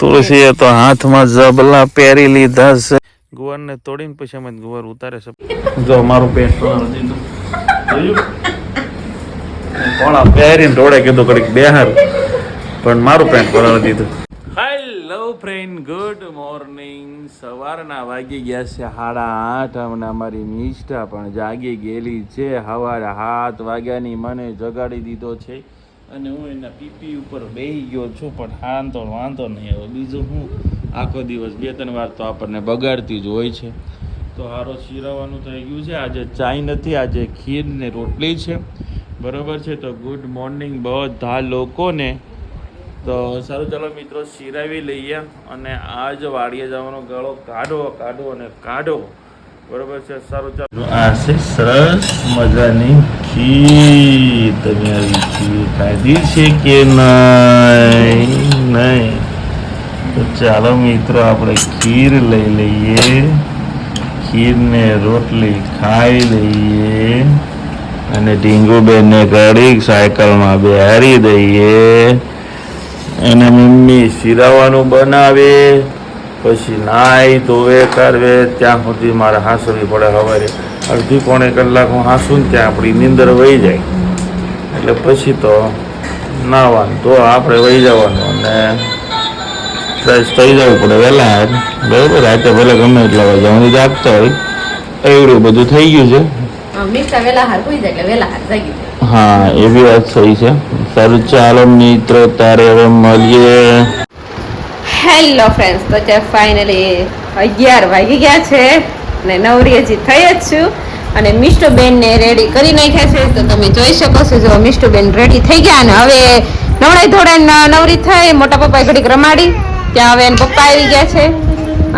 તુલસીએ તો હાથમાં જબલા પહેરી લીધા છે. ગુવારને તોડીને પછી અમે ગુવાર ઉતારે છે. જો મારું જોયું? કોણા પહેરીને રોડે કીધું કડીક બેહાર. પણ મારું પેન્ટ પલાળી દીધું હેલો ફ્રેન્ડ ગુડ મોર્નિંગ સવારના વાગી ગયા છે સાડા આઠ. અને અમારી નિષ્ઠા પણ જાગી ગયેલી છે. સવારે હાથ વાગ્યાની મને જગાડી દીધો છે. અને હું એના પીપી ઉપર બેહી ગયો છું, પણ હાંતો વાંધો નહીં હવે બીજું હું આખો દિવસ બે ત્રણ વાર તો આપણને બગાડતી જ હોય છે. તો હારો શીરવવાનું થઈ ગયું છે. આજે ચાય નથી, આજે ખીર ને રોટલી છે. બરોબર છે? તો ગુડ મોર્નિંગ બધા લોકોને. તો સારું, ચાલો મિત્રો, શિરાવી લઈએ અને આજ વાડીએ જવાનો ગાળો કાઢો કાઢો અને કાઢો. બરોબર છે, સારું, ચાલો. આ છે સરસ મજાની ખીર. તમે આવી ખીર ખાધી છે કે નહીં? નહીં. તો ચાલો મિત્રો, આપણે ખીર લઈ લઈએ. ખીરને રોટલી ખાઈ લઈએ. અને ઢીંગુબેનને ઘડીક સાયકલમાં બેહારી દઈએ. અને મમ્મી શિરાવાનું બનાવે. પછી નાઈ ધોવે કરવે ત્યાં સુધી મારે હાંસવી પડે સવારે અડધી પોણે કલાક હું હાંસું ને ત્યાં આપણી નીંદર વહી જાય. એટલે પછી તો નાવાનું તો આપણે વહી જવાનું અને ફ્રેશ થઈ જવું પડે વહેલા બરાબર? રાતે ભલે ગમે એટલા વાગે હું જાગતા હોય. એવડું બધું થઈ ગયું છે. હા એવી વાત સહી છે. સારું ચાલો મિત્રો તારે હવે મળીએ. હેલો ફ્રેન્ડ્સ તો છે ફાઇનલી અગિયાર વાગી ગયા છે અને નવરી હજી થઈ જ છું અને મિષ્ટુબેનને રેડી કરી નાખ્યા છે, તો તમે જોઈ શકો છો જો મિષ્ટુબેન રેડી થઈ ગયા અને હવે નવડાઈ ધોડાઈ નવરી થઈ, મોટા પપ્પાએ ઘડીક રમાડી, ત્યાં હવે એના પપ્પા આવી ગયા છે.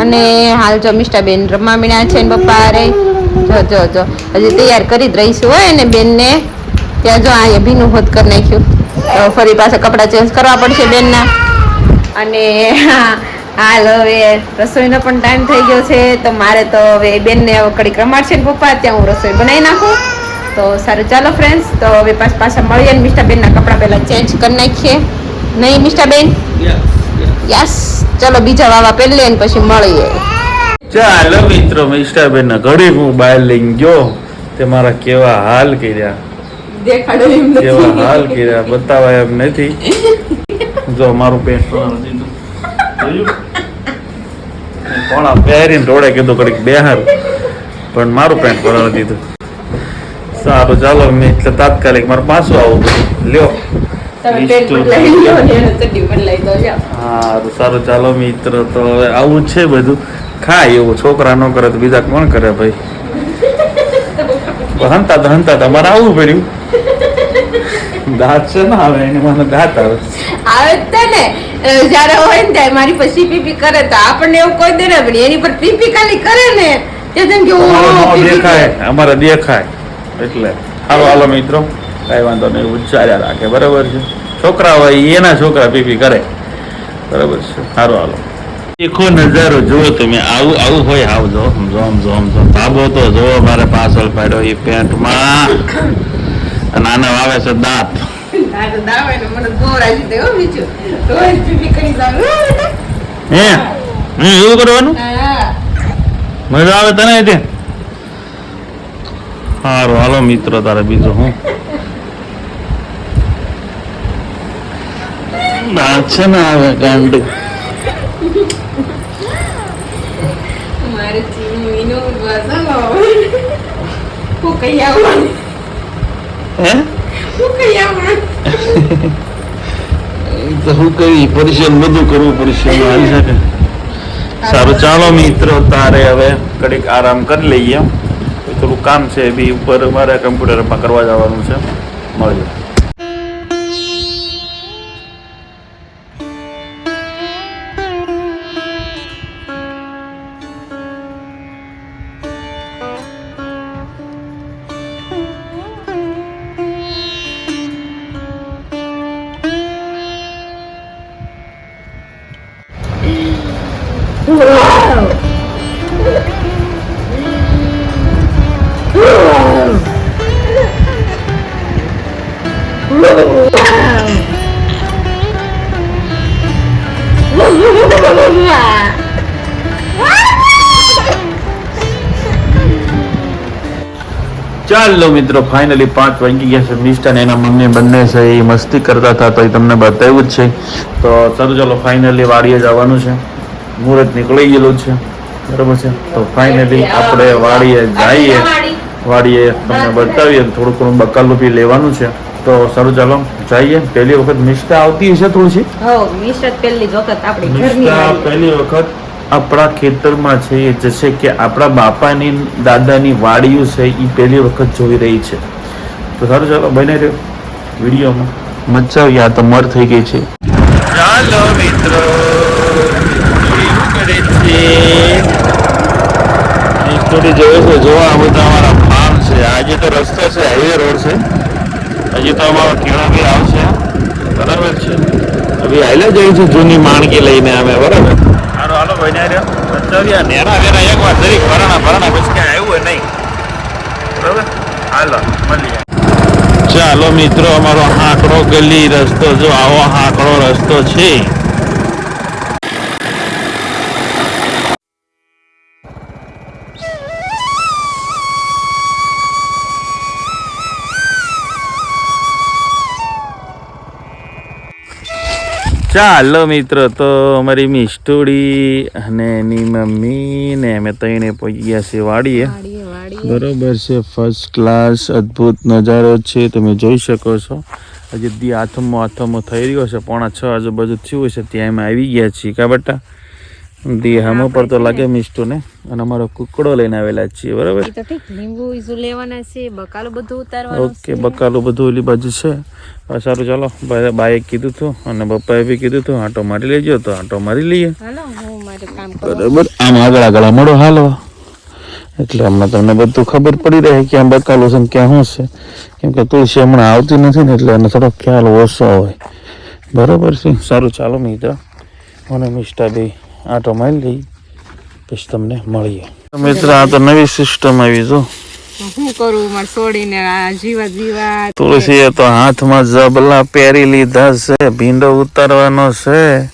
અને હાલ જો મિષ્ટાબેન રમવા મીણ્યા છે ને પપ્પા રે જો જો જો, હજી તૈયાર કરી જ રહીશું હોય ને બેનને ત્યાં જો અહીંયા ભીનું હોત કરી નાખ્યું. તો ફરી પાછા કપડાં ચેન્જ કરવા પડશે બેનના. અને હાલ હવે રસોઈનો પણ ટાઈમ થઈ ગયો છે તો મારે તો હવે બેનને કડી કડીક રમાડશે ને પપ્પા ત્યાં હું રસોઈ બનાવી નાખું. તો સારું ચાલો ફ્રેન્ડ્સ તો હવે પાછા પાછા મળીએ ને મિષ્ટાબેનના કપડાં પહેલાં ચેન્જ કરી નાખીએ. નહીં મિસ્ટાબેન યસ ચલો બીજા વાવા પહેલે ને પછી મળીએ. ચાલો મિત્રો મિષ્ટાબેન ના ઘડી હું બહાર લઈને ગયો. તે મારા કેવા હાલ કર્યા. દેખાડો એમ કેવા હાલ કર્યા બતાવાય એમ નથી. જો મારું પેન્ટ પોણા પહેરીને રોડે કીધું કડીક બેહાર. પણ મારું પેન્ટ પલાળી દીધું. સારું ચાલો મેં તાત્કાલિક મારે પાછું આવું લ્યો. સારું સારું ચાલો મિત્ર તો હવે આવું છે બધું. ખાય એવું છોકરા ન કરે તો બીજા કોણ કરે ભાઈ? હંતા તો હંતા તમારે આવવું પડ્યું. દાંત છે ને આવે એને મને દાંત આવે. આવે જ ને. જ્યારે હોય ને ત્યારે મારી પછી પીપી કરે તો આપણને એવું કોઈ દે ને પણ એની પર પીપી ખાલી કરે ને. તે જેમ કે દેખાય અમારે દેખાય. એટલે હાલો હાલો મિત્રો. કઈ વાંધો નહીં ઉચ્ચાર્યા રાખે. બરાબર છે? છોકરા હોય એના છોકરા પીપી કરે. બરાબર છે? સારું હાલો. દેખો નજારો જુઓ તમે. આવું આવું હોય આવ જો સમજો સમજો જોમ ભાગો તો જુઓ મારે પાછળ પાડ્યો એ પેન્ટમાં. અને આને વાવે છે દાંત. હો એવું કરવાનું? મજા આવે તને તે સારું હાલો મિત્રો તારે બીજું હું? છે ને આવે કાંડ મારે હે કઈ તો શું કરી પરિશ્રમ બધું કરવું આવી શકે સારું ચાલો મિત્રો તારે હવે ઘડીક આરામ કરી લઈએ. થોડું કામ છે એ બી ઉપર મારે કમ્પ્યુટરમાં કરવા જવાનું છે. મળીએ ચાલો મિત્રો ફાઇનલી પાંચ વાગી ગયા છે. મિસ્ટ અને એના મમ્મી બંને છે એ મસ્તી કરતા હતા, તો એ તમને બતાવ્યું જ છે. તો સર ચાલો ફાઇનલી વાડીએ જવાનું છે. મુહૂર્ત નીકળી ગયેલું છે. બરાબર છે? તો ફાઇનલી આપણે વાડીએ જઈએ. વાડીએ તમને બતાવીએ થોડું ઘણું બકાલું બી લેવાનું છે. તો સારું ચાલો જઈએ. પહેલી વખત મિસ્ટા આવતી હશે થોડી હો પહેલી વખત આપણી ઘરની વાડી. પહેલી વખત આપણા ખેતરમાં છે એ જશે કે આપણા બાપાની દાદાની વાડીઓ છે એ પહેલી વખત જોઈ રહી છે. તો સારું ચાલો બને રહ્યો વિડીયોમાં. મજા આવી આ તો મર થઈ ગઈ છે. ચાલો મિત્રો કરે છે? થોડી છે જોવા બધા અમારા ફાર્મ છે. આજે તો રસ્તો છે હાઈવે રોડ છે. હજી તો અમારો બી આવશે. બરાબર છે? હવે હાલે જઈ છે જૂની માણકી લઈને અમે બરાબર? હાલો હાલો ભાઈ ને રહ્યો. નેરા વેરા એક વાર જરીક ભરણા ભરણા પછી ક્યાં આવ્યું નહીં. બરાબર? હાલો મળીએ. ચાલો મિત્રો અમારો હાંકડો ગલી રસ્તો જો આવો હાંકડો રસ્તો છે. ચાલો મિત્રો તો અમારી મિસ્ટોડી અને એની મમ્મી ને અમે ત્રણે પહોંચી ગયા છે વાડીએ. બરોબર છે ફર્સ્ટ ક્લાસ અદ્ભુત નજારો છે તમે જોઈ શકો છો. હજી દી હાથમાં આથમો થઈ રહ્યો છે પોણા છ આજુબાજુ થયું છે ત્યાં અમે આવી ગયા છીએ કા બટા? દી હામો પર તો લાગે મિસ્ટુ ને. અને અમારો કુકડો લઈને આવેલા છીએ બરાબર? લીંબુ ઈસુ લેવાના છે બકાલું બધું ઉતારવાનું ઓકે બકાલું બધું ઓલી બાજુ છે. સારું ચાલો. બાએ કીધું હતું અને પપ્પાએ બી કીધું હતું આંટો મારી લેજો તો આંટો મારી લઈએ. બરાબર. આમ આગળ આગળ અમારો હાલો. એટલે હમણાં તમને બધું ખબર પડી રહે કે આમ બકાલું છે ક્યાં શું છે. કેમ કે તુલસી હમણાં આવતી નથી ને એટલે એને થોડો ખ્યાલ ઓછો હોય. બરાબર છે. સારું ચાલો મિત્ર. અને મિષ્ટા બે આંટો મારી લઈ પછી તમને મળીએ. મિત્ર આ તો નવી સિસ્ટમ આવી જો. હું કરું? મારે છોડીને આ જીવા જીવા તુલસીએ તો હાથમાં જબલા પહેરી લીધા છે ભીંડો ઉતારવાનો છે.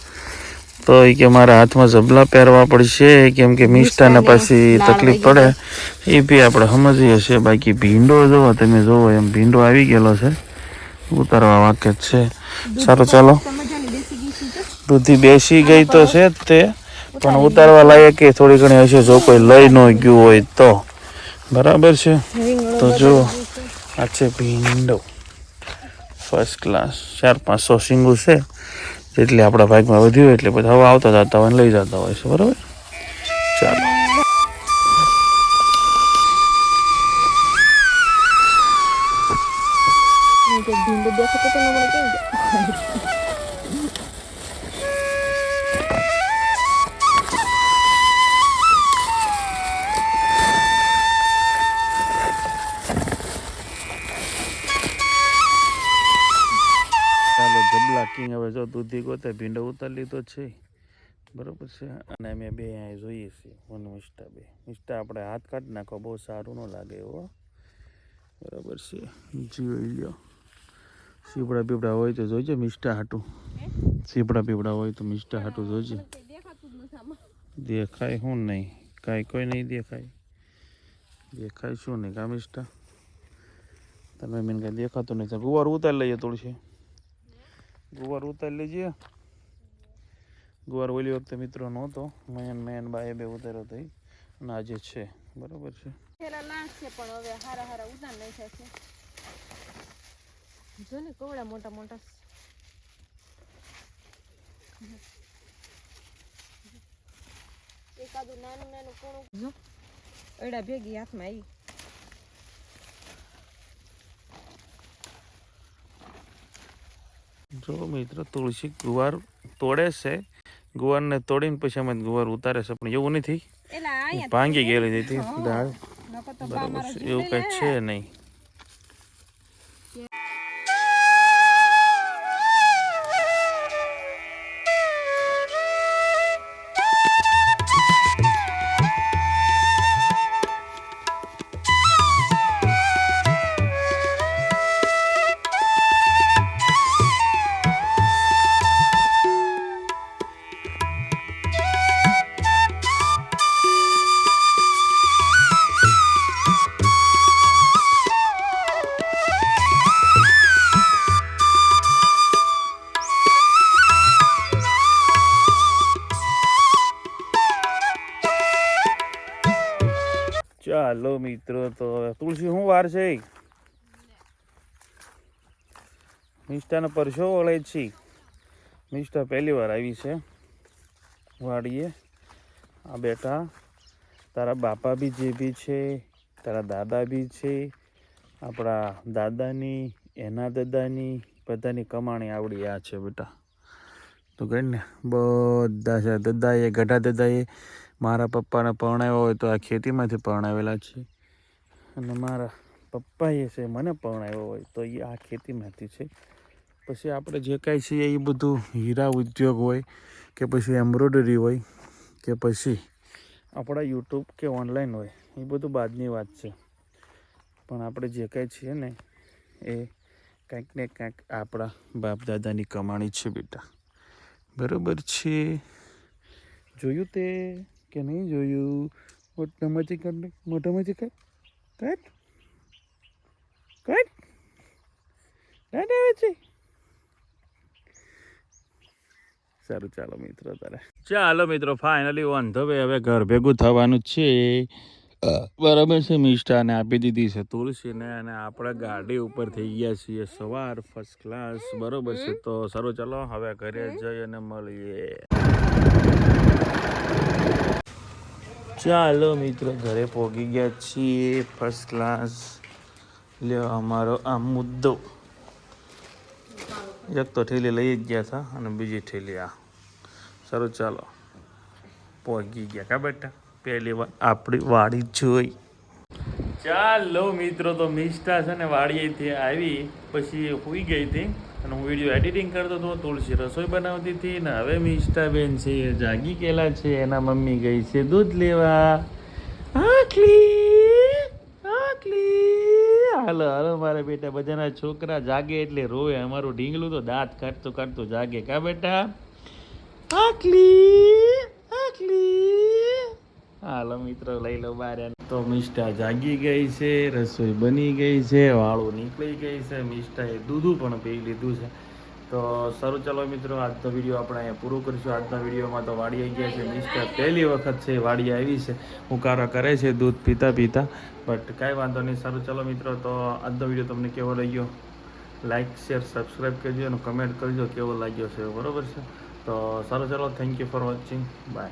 તો એ કે મારા હાથમાં જબલા પહેરવા પડશે કેમ કે મિષ્ટાને પાછી તકલીફ પડે. એ બી આપણે સમજીએ છીએ. બાકી ભીંડો જોવો તમે જોવો એમ ભીંડો આવી ગયેલો છે. ઉતારવા વાકે જ છે સારું ચાલો. દૂધી બેસી ગઈ તો છે જ તે. પણ ઉતારવા લાયક એ થોડી ઘણી હશે. જો કોઈ લઈ ન ગયું હોય તો. બરાબર છે? તો જો, આ છે ભીંડો. ફર્સ્ટ ક્લાસ ચાર પાંચસો સિંગુ છે. જેટલી આપણા ભાગમાં વધ્યું હોય એટલે બધા. હવે આવતા જતા હોય લઈ જતા હોય છે. બરાબર? ચાલો. ભીંડો દેખાતો તો નમણે કેમ હવે જો દૂધી ગોતે, ભીંડો ઉતારી લીધો છે. બરાબર છે? અને અમે બે અહીંયા જોઈએ છીએ મને મિસ્ટા બે. મિસ્ટા આપણે હાથ કાઢી નાખો, બહુ સારું ન લાગે એવો બરાબર છે? જોઈ લો સીપડા પીપડા હોય તો જોઈજો મિસ્ટા હાટું. સીપડા પીપડા હોય તો મિસ્ટા હાટું જોઈજો. દેખાય શું નહીં. કાંઈ કોઈ નહીં દેખાય. દેખાય શું નહીં કા મિસ્ટા તમે મને કાંઈ દેખાતું નહીં. ગુવાર ઉતારી લઈએ થોડી ગુવાર ઉતારી લેજે. ગુવાર ઓલી વખતે મિત્રો નહોતો. મહેન મેન બાએ બે ઉતાર્યો હતો ઈ. અને આજે છે. બરાબર છે. છે, પણ હવે હારા હારા ઉતાર નાખ્યા છે. ને કવડા મોટા મોટા એકાદું નાનું નાનું કોણું એડા ભેગી હાથમાં આવી જો મિત્રો તુલસી ગુવાર તોડે છે. ગુવારને તોડીને પછી અમે ગુવાર ઉતારે છે પણ એવું નથી. ભાંગી ગયેલી હતી દાળ. બરાબર છે એવું કઈ છે નહીં. ચાલો મિત્રો, તો તુલસી શું વાર છે? મિષ્ટાનો પરસો વળે છે. મિષ્ટા પહેલી વાર આવી છે. વાડીએ. આ બેટા તારા બાપા બી જે બી છે, તારા દાદા બી છે, આપણા દાદાની, એના દાદાની, બધાની કમાણી આવડી આ છે બેટા. તો ગઈ ને, બધા છે, દાદાએ, ગઢા દાદાએ મારા પપ્પાને પરણાવ્યા હોય તો આ ખેતીમાંથી પરણાવેલા છે. અને મારા પપ્પાએ છે મને પરણાવ્યો હોય તો એ આ ખેતીમાંથી છે. પછી આપણે જે કાંઈ છે એ બધું હીરા ઉદ્યોગ હોય કે પછી એમ્બ્રોઇડરી હોય કે પછી આપણા યુટ્યુબ કે ઓનલાઈન હોય, એ બધું બાદની વાત છે. પણ આપણે જે કાંઈ છીએ ને, એ કંઈક ને કંઈક આપણા બાપ દાદાની કમાણી છે બેટા. બરાબર છે? જોયું તે? કે નહીં જોયું? મોટામાંથી કાઢ મોટામાંથી કાઢ કટ કટ કાઢ આવે છે. સારું ચાલો મિત્રો તારે. ચાલો મિત્રો ફાઇનલી ઓન ધ વે હવે ઘર ભેગું થવાનું છે. બરાબર છે મિષ્ટાને આપી દીધી છે તુલસીને અને આપણે ગાડી ઉપર થઈ ગયા છીએ સવાર ફર્સ્ટ ક્લાસ બરોબર છે તો સારું ચાલો હવે ઘરે જઈ અને મળીએ. ચાલો મિત્રો, ઘરે પહોંચી ગયા છીએ. ફર્સ્ટ ક્લાસ લ્યો અમારો આ મુદ્દો. એક તો ઠેલી લઈ જ ગયા હતા અને બીજી ઠેલી આ. સારું, ચાલો. પહોંચી ગયા કા બેટા? પહેલી વાર આપણી વાડી જોઈ. ચાલો મિત્રો, તો મિષ્ટા છે ને વાડીએથી આવી. પછી હોઈ ગઈ હતી. અને હું વીડિયો એડિટિંગ કરતો હતો, તુલસી રસોઈ બનાવતી હતી ને હવે મિષ્ટાબેન છે એ જાગી ગયેલા છે, એના મમ્મી ગઈ છે દૂધ લેવા. આખલી આખલી. હાલો હાલો, મારા બેટા, બધાના છોકરા જાગે એટલે રોવે. અમારું ઢીંગલું તો દાંત કાઢતું કાઢતું જાગે. કા બેટા? આખલી. હાલો મિત્રો, લઈ લો બાર. તો મિષ્ટા જાગી ગઈ છે, રસોઈ બની ગઈ છે, વાળું નીકળી ગઈ છે મિષ્ટાએ દૂધું પણ પી લીધું છે. તો સારું ચાલો મિત્રો, આજનો વીડિયો આપણે અહીંયા પૂરો કરીશું. આજના વિડીયોમાં તો વાડી આવી ગયા છે, મિસ્ટર પહેલી વખત છે વાડી આવી છે. ઉકારો કરે છે, દૂધ પીતા પીતા. બટ કાંઈ વાંધો નહીં, સારું ચાલો મિત્રો, તો આજનો વીડિયો તમને કેવો લાગ્યો? લાઇક શેર, સબસ્ક્રાઈબ કરજો અને કમેન્ટ કરજો કેવો લાગ્યો છે, બરોબર છે? તો સારું ચાલો, thank you for watching. Bye.